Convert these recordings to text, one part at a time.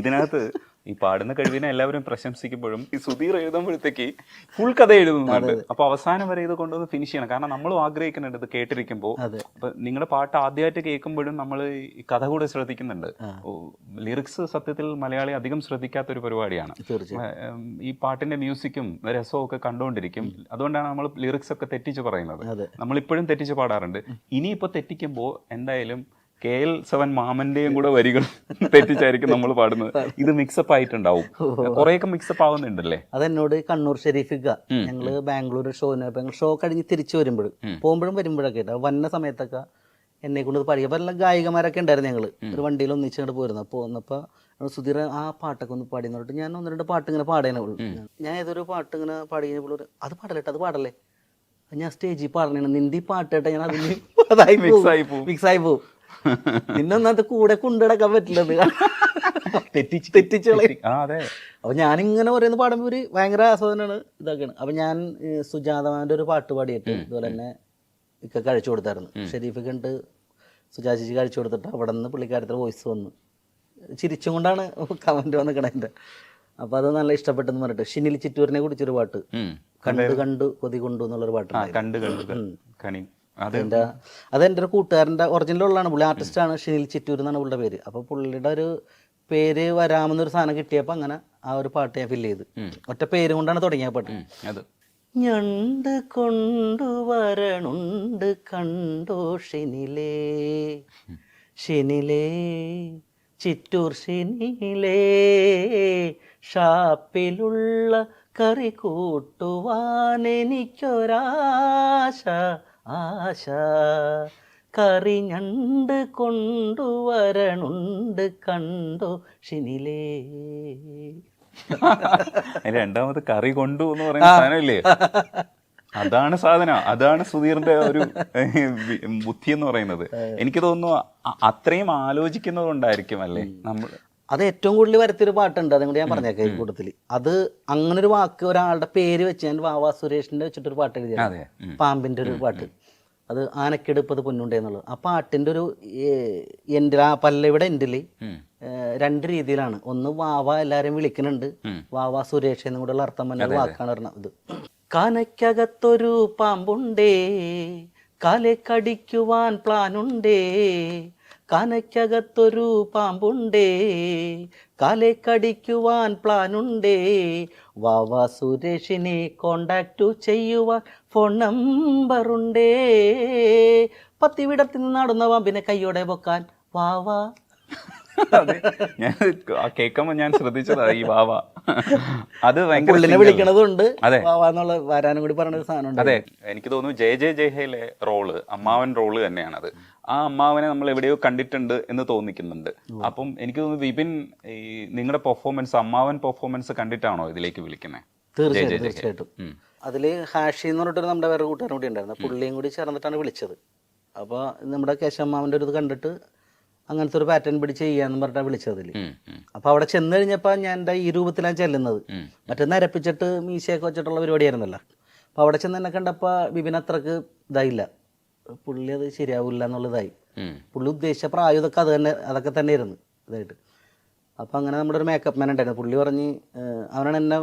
ഇതിനകത്ത് ഈ പാടുന്ന കഴിവിനെ എല്ലാവരും പ്രശംസിക്കുമ്പോഴും ഈ സുധീർ എഴുതുമ്പോഴത്തേക്ക് ഫുൾ കഥ എഴുതുന്നുണ്ട്. അപ്പൊ അവസാനം വരെ ഇത് കൊണ്ടുവന്ന് ഫിനിഷ് ചെയ്യണം. കാരണം നമ്മളും ആഗ്രഹിക്കുന്നുണ്ട് ഇത് കേട്ടിരിക്കുമ്പോൾ. അപ്പൊ നിങ്ങളുടെ പാട്ട് ആദ്യമായിട്ട് കേൾക്കുമ്പോഴും നമ്മൾ ഈ കഥ കൂടെ ശ്രദ്ധിക്കുന്നുണ്ട്. ലിറിക്സ് സത്യത്തിൽ മലയാളി അധികം ശ്രദ്ധിക്കാത്ത ഒരു പരിപാടിയാണ് ഈ പാട്ടിന്റെ മ്യൂസിക്കും രസവും ഒക്കെ കണ്ടുകൊണ്ടിരിക്കും അതുകൊണ്ടാണ് നമ്മൾ ലിറിക്സ് ഒക്കെ തെറ്റിച്ച് പറയുന്നത്. നമ്മളിപ്പോഴും തെറ്റിച്ച് പാടാറുണ്ട്. ഇനിയിപ്പോ തെറ്റിക്കുമ്പോൾ എന്തായാലും കെ എൽ സെവൻ മാമന്റെയും കൂടെ വരികൾ തെറ്റിച്ചായിരിക്കും നമ്മൾ പാടുന്നത്. ഇത് മിക്സപ്പ് ആയിട്ടുണ്ടാവും. കുറെയൊക്കെ മിക്സപ്പ് ആവുന്നുണ്ടല്ലേ? അതെന്നോട് കണ്ണൂർ ഷെരീഫിക്ക ഞങ്ങൾ ബാംഗ്ലൂർ ഷോന് ഞങ്ങൾ ഷോ കഴിഞ്ഞ് തിരിച്ചു വരുമ്പോൾ പോകുമ്പോഴും വരുമ്പോഴൊക്കെ വന്ന സമയത്തൊക്കെ എന്നെ കൊണ്ട് പഠിക്കുക അപ്പൊ എല്ലാ ഗായികമാരൊക്കെ ഉണ്ടായിരുന്നു ഞങ്ങൾ. ഒരു വണ്ടിയിൽ ഒന്നിച്ചങ്ങോട്ട് പോയിരുന്നു. അപ്പോൾ വന്നപ്പോ സുധീർ ആ പാട്ടൊക്കെ ഒന്ന് പാടി എന്നിട്ട് ഞാൻ ഒന്ന് രണ്ട് പാട്ട് ഇങ്ങനെ പാടേനെ ഉള്ളൂ. ഞാൻ ഏതൊരു പാട്ട് ഇങ്ങനെ പാടി കഴിഞ്ഞപ്പോൾ അത് പാടല്ലേ അത് പാടല്ലേ? ഞാൻ സ്റ്റേജിൽ പാടണേ നിന്റെ പാട്ട് കേട്ടാ ഞാൻ പോവും. മിക്സ് ആയി പോവും ഒന്നാമത്തെ കൂടെ കൊണ്ടുനടക്കാൻ പറ്റില്ലത്. തെറ്റിച്ച് തെറ്റിച്ച് കളയും ആ അതെ. അപ്പൊ ഞാനിങ്ങനെ പറയുന്ന പാടുമ്പോൾ ഒരു ഭയങ്കര ആസ്വാദനാണ് ഇതൊക്കെയാണ് അപ്പൊ ഞാൻ സുജാതമാന്റെ ഒരു പാട്ട് പാടിയിട്ട് ഇതുപോലെ തന്നെ ഇക്ക കഴിച്ചു കൊടുത്തായിരുന്നു. ഷെരീഫ് കണ്ട് സുജാ ചേച്ചി കഴിച്ചു കൊടുത്തിട്ട് അവിടെ നിന്ന് പുള്ളിക്കാരത്തിൽ വോയിസ് വന്നു. ചിരിച്ചും കൊണ്ടാണ് കമന്റ് വന്നിക്കണ എന്റെ. അപ്പൊ അത് നല്ല ഇഷ്ടപ്പെട്ടെന്ന് പറഞ്ഞിട്ട് ഷിനിൽ ചിറ്റൂരിനെ കുറിച്ചൊരു പാട്ട്. കണ്ടു കണ്ടു കൊതി കൊണ്ടു എന്നുള്ളൊരു പാട്ടാണ് കണ്ടു കണ്ട് കണി അത് എന്റെ അതെന്റെ ഒരു കൂട്ടുകാരന്റെ ഒറിജിനൽ ഉള്ളതാണ്. പുള്ളി ആർട്ടിസ്റ്റാണ് ഷിനിൽ ചിറ്റൂർ എന്നാണ് പുള്ളിയുടെ പേര്. അപ്പോൾ പുള്ളിയുടെ ഒരു പേര് വരാമെന്നൊരു സാധനം കിട്ടിയപ്പോൾ അങ്ങനെ ആ ഒരു പാട്ട് ഞാൻ ഫില്ല് ചെയ്ത്. ഒറ്റ പേര് കൊണ്ടാണ് തുടങ്ങിയ പാട്ട്. ഞണ്ട് കൊണ്ടുവരണുണ്ട് കണ്ടോ ഷിനിലേ? ഷിനിലേ ചിറ്റൂർ ഷിനിലേ ഷാപ്പിലുള്ള കറി കൂട്ടുവാൻ എനിക്കൊരാശ ആശ കറി ഞണ്ട് കൊണ്ടുവരണുണ്ട് കണ്ടോ ഷിനിലേ. രണ്ടാമത് കറി കൊണ്ടു എന്ന് പറയുന്ന സാധനമില്ലേ? അതാണ് സാധനം. അതാണ് സുധീറിന്റെ ഒരു ബുദ്ധി എന്ന് പറയുന്നത്. എനിക്ക് തോന്നുന്നു അത്രയും ആലോചിക്കുന്നതുകൊണ്ടായിരിക്കും അല്ലേ? നമ്മൾ അത് ഏറ്റവും കൂടുതൽ വരത്തിയൊരു പാട്ടുണ്ട് അതും കൂടി ഞാൻ പറഞ്ഞേക്കാം ഈ കൂട്ടത്തിൽ. അത് അങ്ങനെ ഒരു വാക്ക് ഒരാളുടെ പേര് വെച്ച് ഞാൻ വാവാ സുരേഷിന്റെ വെച്ചിട്ടൊരു പാട്ട് എഴുതിയത്. പാമ്പിന്റെ ഒരു പാട്ട്. അത് ആനക്കെടുപ്പത് പൊന്നുണ്ടേ എന്നുള്ളത്. ആ പാട്ടിന്റെ ഒരു എന്റെ ആ പല്ലവിടെ എൻഡിൽ രണ്ട് രീതിയിലാണ്. ഒന്ന് വാവ എല്ലാരും വിളിക്കുന്നുണ്ട്. വാവ സുരേഷ് എന്നും കൂടെയുള്ള അർത്ഥം തന്നെ ഒരു വാക്കാണ് പറഞ്ഞത്. ഇത് കനയ്ക്കകത്തൊരു പാമ്പുണ്ടേ കാലെ കടിക്കുവാൻ പ്ലാനുണ്ടേ കനയ്ക്കകത്തൊരു പാമ്പുണ്ടേ കാലെ കടിക്കുവാൻ പ്ലാനുണ്ടേ വാവ സുരേഷിനെ കോണ്ടാക്റ്റു ചെയ്യുവാൻ ഫോൺ നമ്പറുണ്ടേ പത്തിവിടത്തിൽ നിന്നാടുന്ന പാമ്പിനെ കയ്യോടെ പൊക്കാൻ വാവാ. ഞാൻ കേൾക്കുമ്പോ ഞാൻ ശ്രദ്ധിച്ചതാ ഈ വാവ. അത് ഭയങ്കര വിളിക്കണതുണ്ട്. അതെ. വാവാന്നുള്ള വരാനും കൂടി പറഞ്ഞ സാധനം അതെ എനിക്ക് തോന്നുന്നു ജയ ജയ ജയഹയിലെ റോൾ അമ്മാവൻ റോൾ തന്നെയാണ് അത് ആ അമ്മാവനെ നമ്മൾ എവിടെയോ കണ്ടിട്ടുണ്ട് എന്ന് തോന്നിക്കുന്നുണ്ട്. അപ്പം എനിക്ക് തോന്നുന്നു വിപിൻ ഈ നിങ്ങളുടെ പെർഫോമൻസ് അമ്മാവൻ പെർഫോമൻസ് കണ്ടിട്ടാണോ ഇതിലേക്ക് വിളിക്കുന്നത് തീർച്ചയായിട്ടും തീർച്ചയായിട്ടും. അതിൽ ഹാഷി എന്ന് പറഞ്ഞിട്ട് നമ്മുടെ വേറെ കൂട്ടുകാരൻ കൂടി ഉണ്ടായിരുന്നു. പുള്ളിയും കൂടി ചേർന്നിട്ടാണ് വിളിച്ചത്. അപ്പോൾ നമ്മുടെ കേശമ്മാവന്റെ ഒരു ഇത് കണ്ടിട്ട് അങ്ങനത്തെ ഒരു പാറ്റേൺ പിടിച്ച് ചെയ്യാന്ന് പറഞ്ഞിട്ടാണ് വിളിച്ചതിൽ അപ്പൊ അവിടെ ചെന്ന് കഴിഞ്ഞപ്പോൾ ഞാൻ എന്റെ ഈ രൂപത്തിലാണ് ചെല്ലുന്നത്. മറ്റേ നരപ്പിച്ചിട്ട് മീശയൊക്കെ വെച്ചിട്ടുള്ള പരിപാടിയായിരുന്നല്ലോ. അപ്പോൾ അവിടെ ചെന്ന് എന്നെ കണ്ടപ്പോൾ ബിബിൻ അത്രയ്ക്ക് ഇതായില്ല. പുള്ളി അത് ശരിയാവില്ല എന്നുള്ളതായി. പുള്ളി ഉദ്ദേശിച്ച പ്രായം ഇതൊക്കെ അത് തന്നെ അതൊക്കെ തന്നെ ഇരുന്നു ഇതായിട്ട്. അപ്പോൾ അങ്ങനെ നമ്മുടെ ഒരു മേക്കപ്പ് മാൻ ഉണ്ടായിരുന്നു. പുള്ളി പറഞ്ഞ് അവനാണ് എന്നെ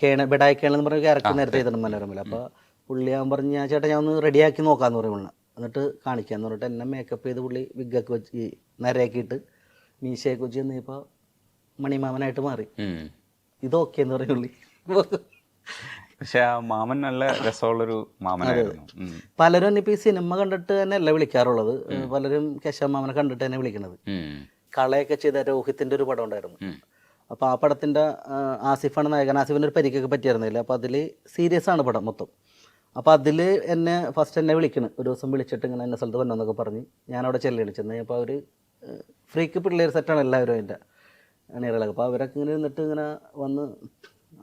കേണ ബെഡായി കേണെന്ന് പറഞ്ഞ ക്യാരക്ടർ നേരത്തെ ചെയ്തിട്ടുണ്ട് മനോരമയിൽ. അപ്പോൾ പുള്ളി അവൻ പറഞ്ഞ് ഞാൻ ചേട്ടാ ഞാൻ ഒന്ന് റെഡിയാക്കി നോക്കാമെന്ന് പറയുമ്പോൾ എന്നിട്ട് കാണിക്കാന്ന് പറഞ്ഞിട്ട് എന്നെ മേക്കപ്പ് ചെയ്ത് പുള്ളി വിഗൊക്കെ വെച്ച് ഈ നരയാക്കിയിട്ട് മീശയൊക്കെ വെച്ച് ചെന്നപ്പോൾ മണിമാമനായിട്ട് മാറി. ഇത് ഓക്കെ എന്ന് പറയും പുള്ളി. പക്ഷെ ആ മാമൻ നല്ല രസമുള്ളൊരു മാമനായിരുന്നു. പലരും ഇനിയിപ്പോൾ ഈ സിനിമ കണ്ടിട്ട് തന്നെ അല്ല വിളിക്കാറുള്ളത് പലരും കേശവമാമനെ കണ്ടിട്ട് തന്നെ വിളിക്കണത്. കളയൊക്കെ ചെയ്ത രോഹിത്തിന്റെ ഒരു പടം ഉണ്ടായിരുന്നു. അപ്പോൾ ആ പടത്തിന്റെ ആസിഫാണ് നായകൻ. ആസിഫിന്റെ ഒരു പരിക്കൊക്കെ പറ്റിയായിരുന്നില്ല അപ്പോൾ അതിൽ സീരിയസ് ആണ് പടം മൊത്തം. അപ്പോൾ അതിൽ എന്നെ ഫസ്റ്റ് എന്നെ വിളിക്കണം. ഒരു ദിവസം വിളിച്ചിട്ട് ഇങ്ങനെ എന്നെ സ്ഥലത്ത് വന്നെന്നൊക്കെ പറഞ്ഞ് ഞാനവിടെ ചെല്ലുകയാണ് ചെന്ന് കഴിഞ്ഞപ്പോൾ അവർ ഫ്രീക്ക് പിള്ളേർ സെറ്റാണ് എല്ലാവരും അതിന്റെ അണിയറകളൊക്കെ. അപ്പോൾ അവരൊക്കെ ഇങ്ങനെ നിന്നിട്ട് ഇങ്ങനെ വന്ന്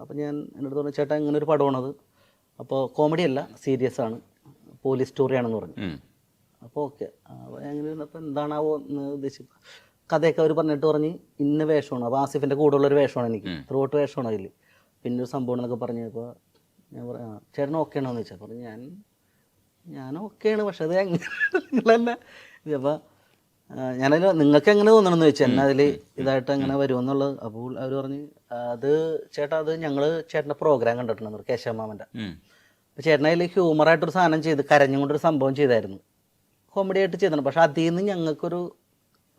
അപ്പോൾ ഞാൻ എന്നോട് പറഞ്ഞു ചേട്ടാ ഇങ്ങനെ ഒരു പടമാണത് അപ്പോൾ കോമഡി അല്ല സീരിയസ് ആണ്. പോലീസ് സ്റ്റോറിയാണെന്ന് പറഞ്ഞു. അപ്പോൾ ഓക്കെ അപ്പോൾ അങ്ങനെ ഇരുന്നപ്പോൾ എന്താണാവോ എന്ന് ഉദ്ദേശിച്ചു കഥയൊക്കെ അവർ പറഞ്ഞിട്ട് പറഞ്ഞ് ഇന്ന വേഷമാണ്. അപ്പോൾ ആസിഫിന്റെ കൂടെയുള്ളൊരു വേഷമാണ് എനിക്ക്. റോട്ട് വേഷമാണ് അതിൽ പിന്നെ ഒരു സംഭവം എന്നൊക്കെ പറഞ്ഞപ്പോൾ ഞാൻ പറയാം ആ ചേട്ടൻ ഓക്കെ ആണോ എന്ന് ചോദിച്ചാൽ പറഞ്ഞു ഞാൻ ഞാൻ ഓക്കെയാണ് പക്ഷെ അത് നിങ്ങളല്ല അപ്പോൾ ഞാനതിൽ നിങ്ങൾക്ക് എങ്ങനെ തോന്നണമെന്ന് ചോദിച്ചാൽ എന്നെ അതിൽ ഇതായിട്ട് എങ്ങനെ വരുമെന്നുള്ളത് അപ്പോൾ അവർ പറഞ്ഞ് അത് ചേട്ടാ അത് ഞങ്ങൾ ചേട്ടന്റെ പ്രോഗ്രാം കണ്ടിട്ടുണ്ടെന്ന് കേശവമാമന്റെ. അപ്പോൾ ചേട്ടൻ അതിൽ ഹ്യൂമറായിട്ടൊരു സാധനം ചെയ്ത് കരഞ്ഞുകൊണ്ടൊരു സംഭവം ചെയ്തായിരുന്നു. കോമഡി ആയിട്ട് ചെയ്തിട്ടുണ്ട്. പക്ഷെ അതിൽ നിന്ന് ഞങ്ങൾക്കൊരു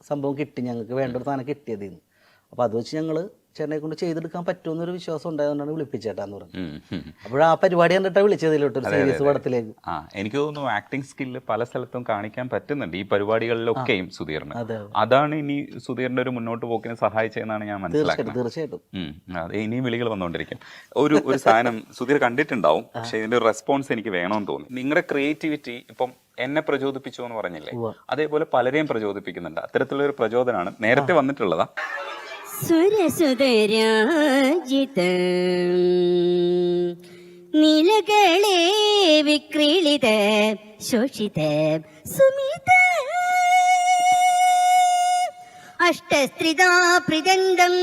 സംഭവം കിട്ടി ഞങ്ങൾക്ക് വേണ്ട ഒരു സാധനം കിട്ടിയതിൽ നിന്ന് അപ്പോൾ അത് വെച്ച് ഞങ്ങൾ ചേട്ടനെ കൊണ്ട് ചെയ്തെടുക്കാൻ പറ്റുമെന്നൊരു വിശ്വാസം ഉണ്ടായതുകൊണ്ടാണ് വിളിപ്പിച്ചേട്ടാന്ന് പറഞ്ഞു അപ്പോഴാ ഉം. അപ്പോൾ ആ പരിപാടി കണ്ടിട്ടാണ് വിളിച്ചതിലോട്ട് ഒരു സീരീസ് പടത്തിലേക്ക്. ആ എനിക്ക് തോന്നുന്നു ആക്ടിങ് സ്കില്ല് പല സ്ഥലത്തും കാണിക്കാൻ പറ്റുന്നുണ്ട്. ഈ പരിപാടികളിലൊക്കെയും സുധീറിന്. അതെ അതാണ് ഇനി സുധീറിന്റെ ഒരു മുന്നോട്ട് പോക്കിന് സഹായിച്ചതെന്നാണ് ഞാൻ മനസ്സിലാക്കുന്നത്. തീർച്ചയായിട്ടും ഇനിയും വിളികൾ വന്നുകൊണ്ടിരിക്കും. ഒരു ഒരു സാധനം സുധീർ കണ്ടിട്ടുണ്ടാവും. പക്ഷെ ഇതിന്റെ റെസ്പോൺസ് എനിക്ക് വേണമെന്ന് തോന്നി നിങ്ങളുടെ ക്രിയേറ്റിവിറ്റി ഇപ്പം എന്നെ പ്രചോദിപ്പിച്ചു എന്ന് പറഞ്ഞില്ലേ അതേപോലെ പലരെയും പ്രചോദിപ്പിക്കുന്നുണ്ട്. അത്തരത്തിലുള്ള ഒരു പ്രചോദനമാണ് നേരത്തെ വന്നിട്ടുള്ളതാ. സുരസുതരാജിത. നിലകളെ വിക്രീളിത ശോഷിത സുമിത. അഷ്ടസ്ത്രിതാ പ്രിദണ്ഡം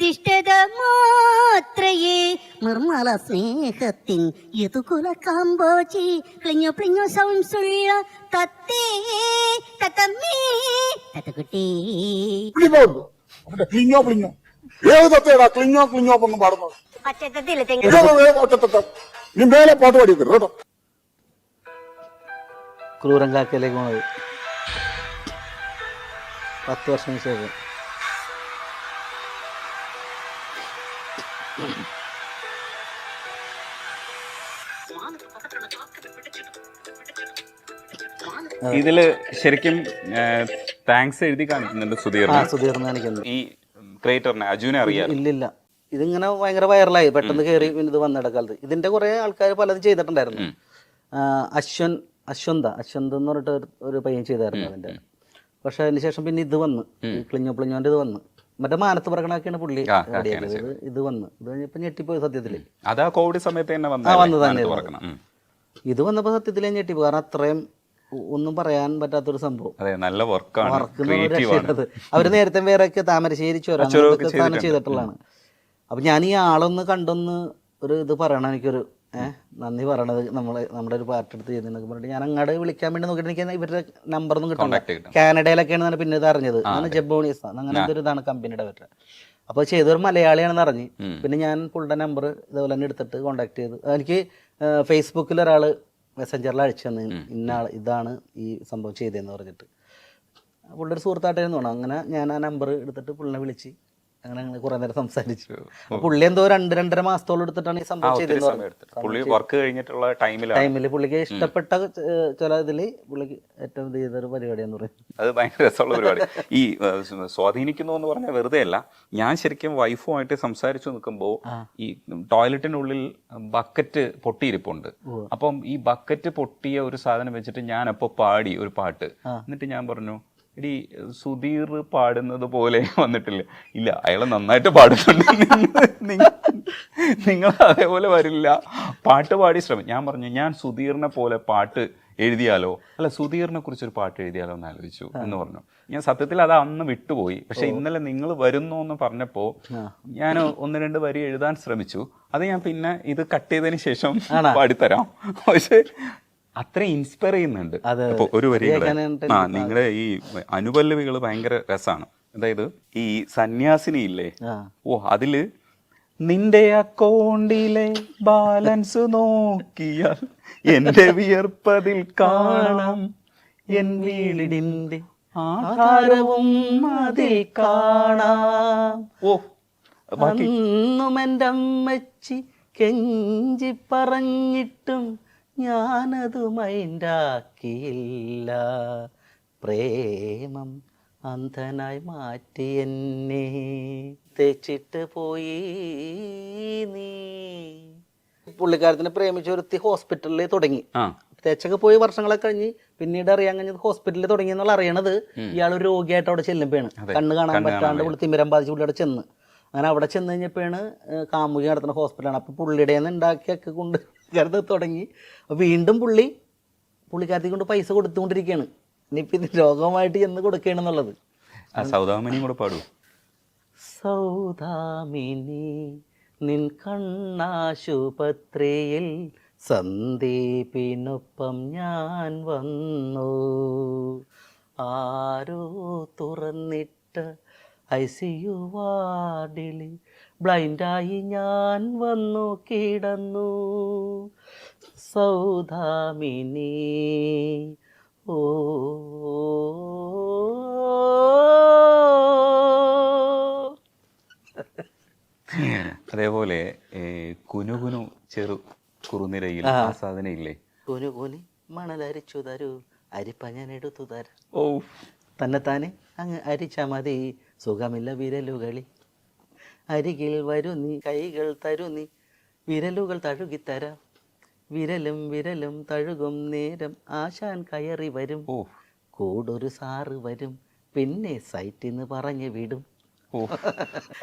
ദിഷ്ടത മാത്രയേ നിർമ്മല സ്നേഹത്തിൻ യതുകുല കാമ്പോചി ക്ലിഞ്ഞു പ്ലിഞ്ഞു സംസുള്ള തത്തേ തത്തമ്മേ തത്തക്കുട്ടി. ക്ലിഞ്ഞോ ക്ലിഞ്ഞോ. ഏത് തത്തേടാ? ക്ലിഞ്ഞോ ക്ലിഞ്ഞോ ഒന്നും പാടുന്നത്. ഒറ്റത്തത്ത? നീ മേലെ പാട്ട് പാടി വെക്കരുത് കേട്ടോ. ക്രൂരൻ കാക്കയിലേക്ക് പോണത്. പത്ത് വർഷത്തിന് ശേഷം. ഇതിൽ ശരിക്കും താങ്ക്സ് എഴുതി കാണിക്കുന്നുണ്ട് ആ സുധീർ സുധീർന്ന് കാണിക്കുന്നത് ഈ ക്രിയേറ്ററിനെ അജുനെ അറിയാം ഇല്ലില്ല ഇതിങ്ങനെ ഭയങ്കര വൈറലായി പെട്ടെന്ന് കയറി പിന്നെ ഇത് വന്നിട കാലത്ത് ഇതിന്റെ കുറെ ആൾക്കാർ പലതും ചെയ്തിട്ടുണ്ടായിരുന്നു. അശ്വൻ അശ്വന്ത അശ്വന്ത് എന്ന് പറഞ്ഞിട്ട് ഒരു- പയ്യൻ ചെയ്തായിരുന്നു അതിന്റെ. പക്ഷെ അതിന് ശേഷം പിന്നെ ഇത് വന്ന്. ക്ലിഞ്ഞോ പ്ലിഞ്ഞോന്റെ ഇത് വന്ന്. മറ്റേ മാനത്ത് പറക്കണൊക്കെയാണ് പുള്ളി ആ, ഇത് വന്ന്. ഇത് കഴിഞ്ഞപ്പോ ഞെട്ടിപ്പോയി സത്യത്തിൽ. അതാ കോവിഡ് സമയത്ത് തന്നെ ആ, വന്നത് തന്നെ ഇത്. വന്നപ്പോ സത്യത്തിൽ ഞാൻ ഞെട്ടിപ്പോയി. കാരണം അത്രയും ഒന്നും പറയാൻ പറ്റാത്തൊരു സംഭവം. അതെ നല്ല വർക്കാണ്. വർക്ക് അവർ നേരത്തെ വേറെയൊക്കെ താമരശ്ശേരി ചുരം ചെയ്തിട്ടുള്ളതാണ്. അപ്പൊ ഞാൻ ഈ ആളൊന്ന് കണ്ടൊന്ന് ഒരു ഇത് പറയണം എനിക്കൊരു ഏഹ് നന്ദി പറയണത് നമ്മളെ നമ്മുടെ ഒരു പാർട്ടി എടുത്ത് ചെയ്യുന്നതൊക്കെ പറഞ്ഞിട്ട്. ഞാൻ അങ്ങോട്ട് വിളിക്കാൻ വേണ്ടി നോക്കിയിട്ട് എനിക്ക് ഇവരുടെ നമ്പർ ഒന്നും കിട്ടണ്ട Contact കിട്ടും. കാനഡയിലൊക്കെയാണ് പിന്നെ ഇത് അറിഞ്ഞത്. അങ്ങനെ ജബോണിയസ് അങ്ങനെ ഒരു ഇതാണ് കമ്പനിയുടെ അവരുടെ അപ്പോൾ ചെയ്തൊരു മലയാളിയാണെന്ന് അറിഞ്ഞ് പിന്നെ ഞാൻ പുള്ളിയുടെ നമ്പർ ഇതുപോലെ തന്നെ എടുത്തിട്ട് കോൺടാക്ട് ചെയ്ത്. എനിക്ക് ഫേസ്ബുക്കിൽ ഒരാൾ മെസ്സഞ്ചറിൽ അയച്ചു തന്നു ഇന്ന ഇതാണ് ഈ സംഭവം ചെയ്തതെന്ന് പറഞ്ഞിട്ട്. പുള്ളിയുടെ സുഹൃത്തായിട്ടായിരുന്നു അങ്ങനെ ഞാൻ ആ നമ്പർ എടുത്തിട്ട് പുള്ളിനെ വിളിച്ച് അങ്ങനെ അങ്ങനെ കുറെ നേരം സംസാരിച്ചു. പുള്ളി എന്തോ രണ്ട് രണ്ടര മാസത്തോളം എടുത്തിട്ടാണ് ഈ സംഭവം എടുത്തിട്ട്. പുള്ളി വർക്ക് കഴിഞ്ഞിട്ടുള്ള ടൈമിൽ ടൈമിൽ പുള്ളിക്ക് ഇഷ്ടപ്പെട്ട ചില ഇതിൽ പുള്ളിക്ക് ഏറ്റവും ഇത് ചെയ്തൊരു പരിപാടിയാന്ന് പറയും. അത് ഭയങ്കര രസമുള്ള പരിപാടി. ഈ സ്വാധീനിക്കുന്നു എന്ന് പറഞ്ഞാൽ വെറുതെ അല്ല. ഞാൻ ശരിക്കും വൈഫുമായിട്ട് സംസാരിച്ചു നിൽക്കുമ്പോൾ ഈ ടോയ്ലറ്റിനുള്ളിൽ ബക്കറ്റ് പൊട്ടിയിരിപ്പുണ്ട്. അപ്പം ഈ ബക്കറ്റ് പൊട്ടിയ ഒരു സാധനം വെച്ചിട്ട് ഞാൻ അപ്പോൾ പാടി ഒരു പാട്ട്. എന്നിട്ട് ഞാൻ പറഞ്ഞു എടി സുധീർ പാടുന്നത് പോലെ വന്നിട്ടില്ല? ഇല്ല അയാൾ നന്നായിട്ട് പാടുന്നുണ്ട്. നിങ്ങൾ നിങ്ങൾ അതേപോലെ വരില്ല. പാട്ട് പാടി ശ്രമം. ഞാൻ പറഞ്ഞു ഞാൻ സുധീറിനെ പോലെ പാട്ട് എഴുതിയാലോ? അല്ല സുധീറിനെ കുറിച്ച് ഒരു പാട്ട് എഴുതിയാലോ എന്ന് ആലോചിച്ചു എന്ന് പറഞ്ഞു. ഞാൻ സത്യത്തിൽ അത് അന്ന് വിട്ടുപോയി. പക്ഷെ ഇന്നലെ നിങ്ങൾ വരുന്നു എന്ന് പറഞ്ഞപ്പോ ഞാൻ ഒന്ന് രണ്ട് വരി എഴുതാൻ ശ്രമിച്ചു. അത് ഞാൻ പിന്നെ ഇത് കട്ട് ചെയ്തതിന് ശേഷം പാടിത്തരാം. പക്ഷെ അത്ര ഇൻസ്പയർ ചെയ്യുന്നുണ്ട്. അപ്പോൾ ഒരു വരി. ആ നിങ്ങളുടെ ഈ അനുപല്ലവികൾ ഭയങ്കര രസമാണ് അതായത് ഈ സന്യാസിനി ഇല്ലേ ഓ അതിൽ നിന്റെ അക്കൗണ്ടിലെ ബാലൻസ് നോക്കിയാൽ എന്റെ വിയർപ്പതിൽ കാണാം. എൻ വീടിന്റെ ആഹാരവും അതിൽ കാണാം. ഓ അന്നും എന്റെ അമ്മച്ചി കെഞ്ചി പറഞ്ഞിട്ടും ഞാനത് മൈൻഡാക്കിയില്ല പ്രേമം അന്ധനായി മാറ്റി എന്നെ തെച്ചിട്ട് പോയി നീ. പുള്ളിക്കാരത്തിനെ പ്രേമിച്ച ഒരുത്തി ഹോസ്പിറ്റലിൽ തുടങ്ങി. തേച്ചൊക്കെ പോയി വർഷങ്ങളൊക്കെ കഴിഞ്ഞ് പിന്നീട് അറിയാൻ കഴിഞ്ഞത് ഹോസ്പിറ്റലിൽ തുടങ്ങി എന്നുള്ള അറിയണത്. ഇയാൾ ഒരു രോഗിയായിട്ട് അവിടെ ചെല്ലുമ്പോഴാണ്. കണ്ണ് കാണാൻ പറ്റാണ്ട് പുള്ളി തിമിരം ബാധിച്ച് പുള്ളി അവിടെ ചെന്ന്. അങ്ങനെ അവിടെ ചെന്ന് കഴിഞ്ഞപ്പോഴാണ് കാമുകി നടത്തുന്ന ഹോസ്പിറ്റലാണ്. അപ്പോൾ പുള്ളിയുടെ നിന്ന് ഉണ്ടാക്കിയൊക്കെ കൊണ്ട് കരുത് തുടങ്ങി. വീണ്ടും പുള്ളി പുള്ളിക്കാരത്തി കൊണ്ട് പൈസ കൊടുത്തുകൊണ്ടിരിക്കുകയാണ്. ഇനിയിപ്പോൾ ഇത് രോഗമായിട്ട് ചെന്ന് കൊടുക്കുകയാണെന്നുള്ളത്. ആ സൗദാമനിയും കൂടെ പാടു. സൗദാമിനി നിൻ കണ്ണാശുപത്രിയിൽ സന്ദീപിനൊപ്പം ഞാൻ വന്നു. ആരോ തുറന്നിട്ട് ഐ സി യു വാർഡിൽ ബ്ലൈൻഡായി ഞാൻ വന്നു കിടന്നു. സൗദാമിനി ഓ അതേപോലെ കുനു കുനുകുനു ചെറു കുറുനിരയിൽ ആ. സാധനം ഇല്ലേ കുനു കുനി മണലരിച്ചു തരൂ അരിപ്പ ഞാൻ എടുത്തു തരാം. ഓ തന്നെത്താനെ അങ്ങ് അരിച്ച മതി സുഖമില്ല വിരലുകളി. അരികിൽ വരുന്നി നീ കൈകൾ തരുന്നി നീ വിരലുകൾ തഴുകിത്തരാം. വിരലും വിരലും തഴുകും നേരം ആശാൻ കയറി വരും. ഓ. കൂടൊരു സാറ് വരും പിന്നെ സൈറ്റിന്ന് പറഞ്ഞു വിടും. ഓ.